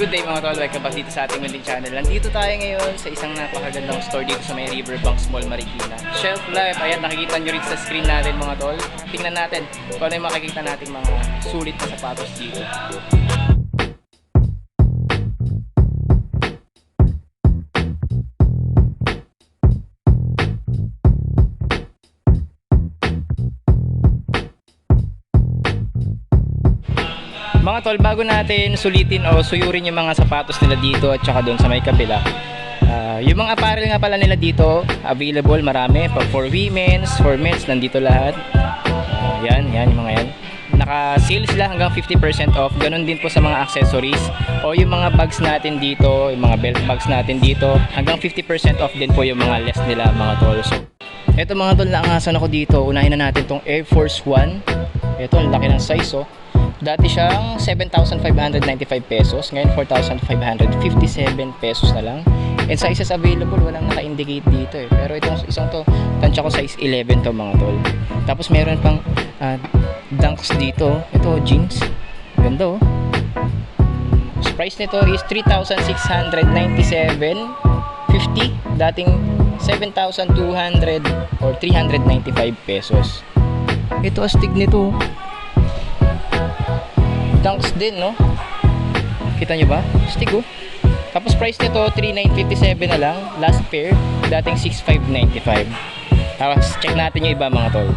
Good day mga tol, welcome back dito sa ating munting channel. Nandito tayo ngayon sa isang napakagandang store dito sa may Riverbanks Mall, Marikina. Shelf Life, ayan nakikita nyo rin sa screen natin mga tol. Tingnan natin kung ano yung makikita natin mga sulit na sapatos dito. Mga tol, bago natin sulitin o suyurin yung mga sapatos nila dito at saka doon sa may kabila. ah, yung mga apparel nga pala nila dito, available marami. For women's, for men's, nandito lahat. Ah, yan, yan yung mga yan. Naka-sale sila hanggang 50% off. Ganon din po sa mga accessories o yung mga bags natin dito, yung mga belt bags natin dito. Hanggang 50% off din po yung mga less nila mga tol. So, eto mga tol, naangasan ako dito. Unahin na natin tong Air Force One. Ito, ang laki ng size oh. Dati siyang 7,595 pesos, ngayon 4,557 pesos na lang. And sizes available, walang naka-indicate dito eh. Pero itong isang to, tansya ko size 11 to mga tol. Tapos meron pang ah, dunks dito. Ito, jeans. Ganda oh. So, price nito is 3,697.50. Dating 7,200 or 395 pesos. Ito astig nito. Dunks din, no? Kita nyo ba? Astig oh. Tapos price nito 3,957 na lang. Last pair, dating 6,595. Tapos check natin yung iba mga tol.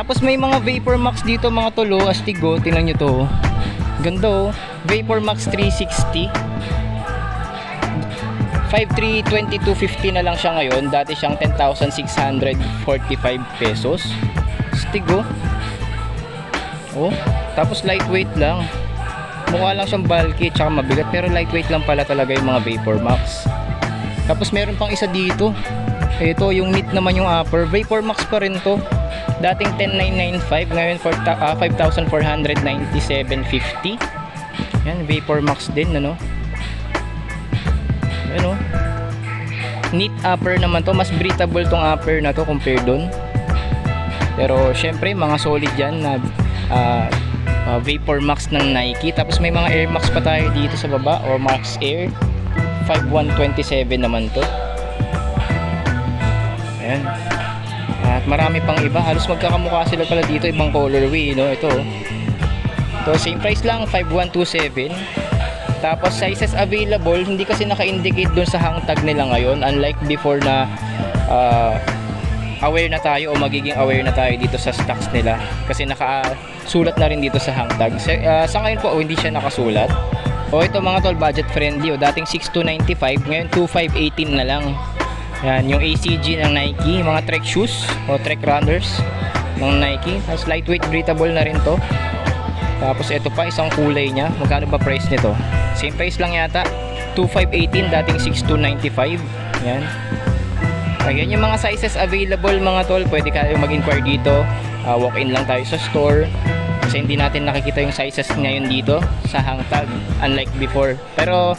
Tapos may mga Vapor Max dito mga tolo, astigo, tingnan nyo to. Ganda oh. Vapor Max 360. 532250 na lang siya ngayon. Dati siyang 10,645 pesos. Astigo. Oh, tapos lightweight lang. Mukha lang siyang bulky tsaka mabigat pero lightweight lang pala talaga yung mga Vapor Max. Tapos meron pang isa dito. Ito yung knit naman yung upper. Vapor Max pa rin to. Dating 10,995 ngayon for ah, 5,497.50. Yan, Vapor Max din ano. Ano? Knit upper naman to, mas breathable tong upper na to compare doon. Pero syempre mga solid yan na ah, ah, Vapor Max ng Nike. Tapos may mga Air Max pa tayo dito sa baba or Max Air. 5127 naman to. Ayan. At marami pang iba. Halos magkakamukha sila pala dito. Ibang colorway, no? Ito. oh. Ito, same price lang. 5127. Tapos sizes available. Hindi kasi naka-indicate dun sa hang tag nila ngayon. Unlike before na ah, aware na tayo o magiging aware na tayo dito sa stocks nila. Kasi nakasulat na rin dito sa hang tag. Sa, ah, sa ngayon po, oh, hindi siya nakasulat. O ito mga tol, budget friendly. O, dating 6295, ngayon 2518 na lang. Yan, yung ACG ng Nike, mga trek shoes o trek runners ng Nike. Tapos lightweight breathable na rin to. Tapos ito pa, isang kulay niya. Magkano ba price nito? Same price lang yata. 2518, dating 6295. Yan. Ayan yung mga sizes available mga tol. Pwede kayo mag-inquire dito. Ah, walk-in lang tayo sa store. Kasi hindi natin nakikita yung sizes ngayon dito sa hang tag. Unlike before. Pero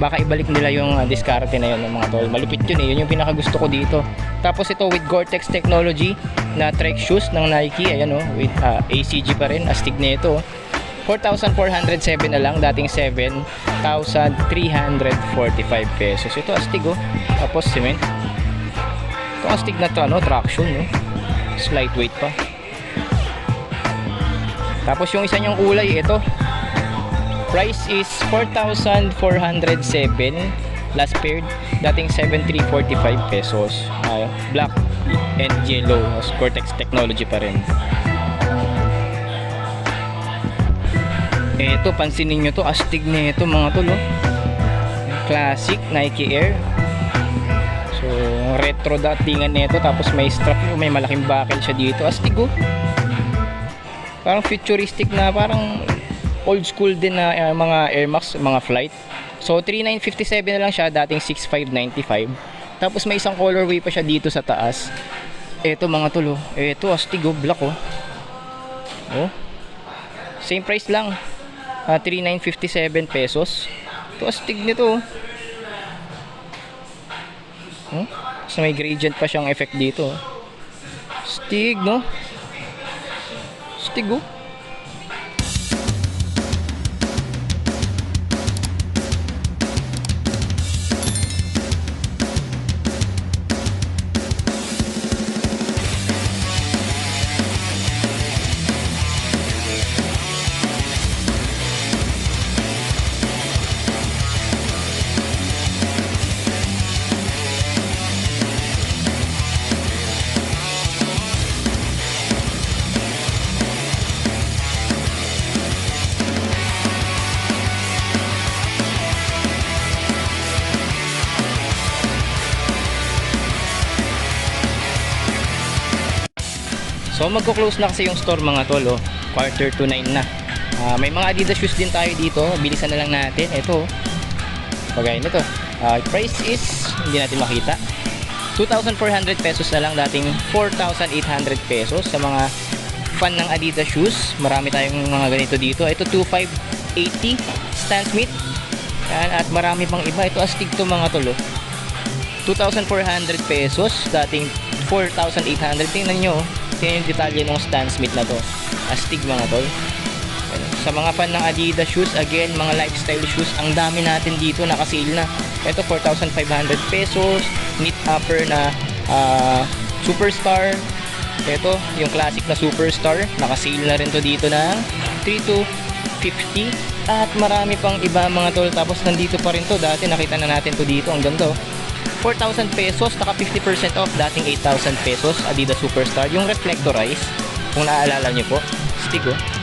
baka ibalik nila yung uh, diskarte na yun ng mga tol. Malupit yun eh. Yun yung pinakagusto ko dito. Tapos ito with Gore-Tex technology na trek shoes ng Nike. Ayan oh, with ah, ACG pa rin. Astig na ito. oh. 4,407 na lang. Dating 7,345 pesos. Ito astig oh. Tapos cement. Ito astig na to ano, traction no. It's lightweight pa. Tapos yung isa niyang kulay, ito. Price is 4,407 last paired. Dating 7,345 pesos. Ah, black and yellow. Cortex technology pa rin. Ito, pansinin nyo to. Astig na ito mga tol. Oh. Classic Nike Air. So, retro datingan nito tapos may strap may malaking buckle siya dito. Astig oh. Parang futuristic na parang old school din na uh, mga Air Max, mga flight. So 3957 na lang siya, dating 6595. Tapos may isang colorway pa siya dito sa taas. Ito mga tulo. Ito astig oh, black oh. Oh. Same price lang. Ah, 3957 pesos. Ito astig nito oh. Hmm? So may gradient pa siyang effect dito. oh. Stig, no? Stig, So magko-close na kasi yung store mga tol, oh. quarter to 9 na. Ah, may mga Adidas shoes din tayo dito, bilisan na lang natin. Ito, pagaya nito. Ah, price is, hindi natin makita. 2,400 pesos na lang, dating 4,800 pesos sa mga fan ng Adidas shoes. Marami tayong mga ganito dito. Ito 2,580 Stan Smith. Yan, at marami pang iba. Ito astig to mga tol. oh. 2,400 pesos, dating 4,800. Tingnan nyo, oh. Tingnan yung detalye ng Stan Smith na to. Astig mga tol. Sa mga fan ng Adidas shoes, again, mga lifestyle shoes, ang dami natin dito, nakasale na. Ito, 4,500 pesos. Knit upper na ah, Superstar. Ito, yung classic na Superstar. Nakasale na rin to dito ng 3 to 50. At marami pang iba mga tol. Tapos nandito pa rin to. Dati nakita na natin to dito. Ang ganda oh. 4,000 pesos, naka 50% off, dating 8,000 pesos, Adidas Superstar. Yung reflectorize, kung naaalala nyo po, stick oh.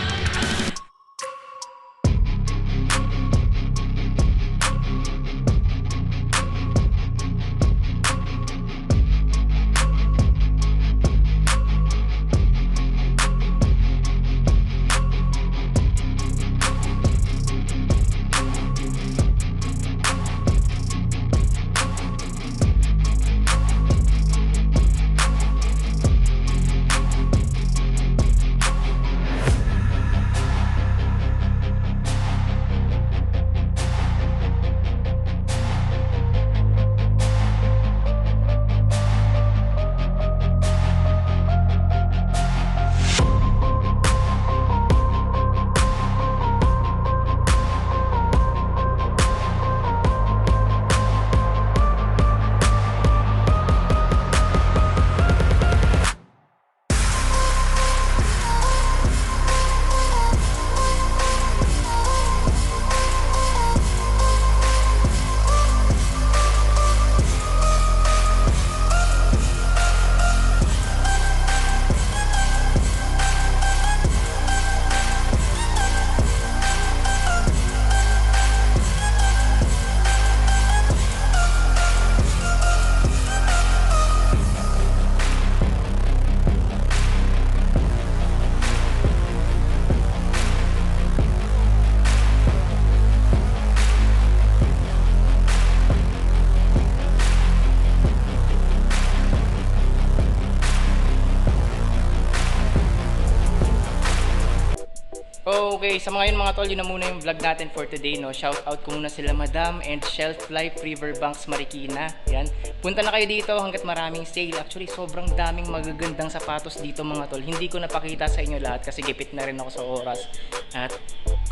Okay, sa mga yun mga tol, yun na muna yung vlog natin for today, no? Shout out ko muna sila Madam and Shelf Life Riverbanks Marikina. Yan. Punta na kayo dito hanggat maraming sale. Actually, sobrang daming magagandang sapatos dito mga tol. Hindi ko napakita sa inyo lahat kasi gipit na rin ako sa oras. At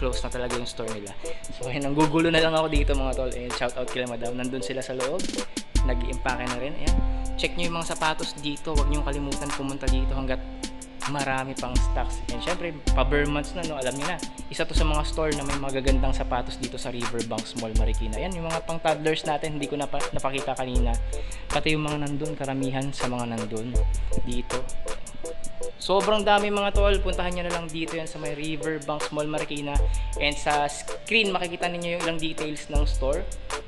close na talaga yung store nila. So, ayun, nanggugulo na lang ako dito mga tol. And shout out kila Madam. Nandun sila sa loob. nag iimpake na rin. Ayan. Check nyo yung mga sapatos dito. Huwag nyo kalimutan pumunta dito hanggat marami pang stocks. And syempre, pa-Vermonts na, no? alam niyo na. Isa to sa mga store na may magagandang sapatos dito sa Riverbanks Mall, Marikina. Yan, yung mga pang toddlers natin, hindi ko napa, napakita kanina. Pati yung mga nandun, karamihan sa mga nandun dito. Sobrang dami mga tol. Puntahan nyo na lang dito yan sa may Riverbanks Mall Marikina. And sa screen, makikita ninyo yung ilang details ng store.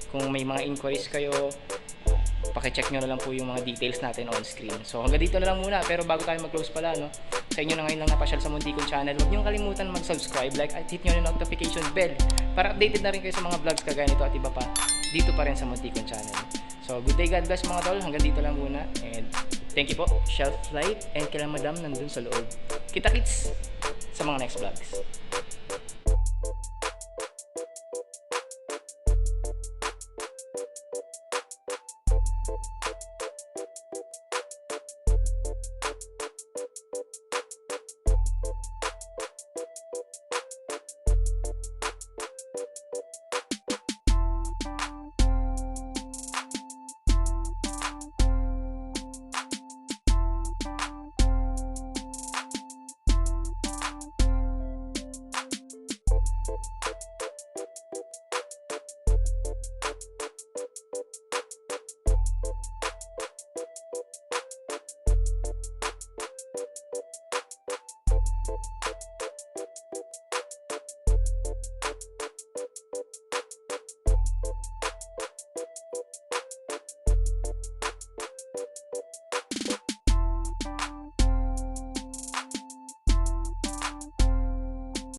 Kung may mga inquiries kayo, pakicheck nyo na lang po yung mga details natin on screen. So hanggang dito na lang muna. Pero bago tayo mag-close pala, no? Sa inyo na ngayon lang napasyal sa Muntikon channel, huwag nyo kalimutan mag-subscribe, like, at hit nyo na notification bell para updated na rin kayo sa mga vlogs kagaya nito at iba pa dito pa rin sa Muntikon channel. So good day, God bless mga tol. Hanggang dito lang muna. And thank you po. Shelf Light and kila madam nandun sa loob. Kita kits sa mga next vlogs.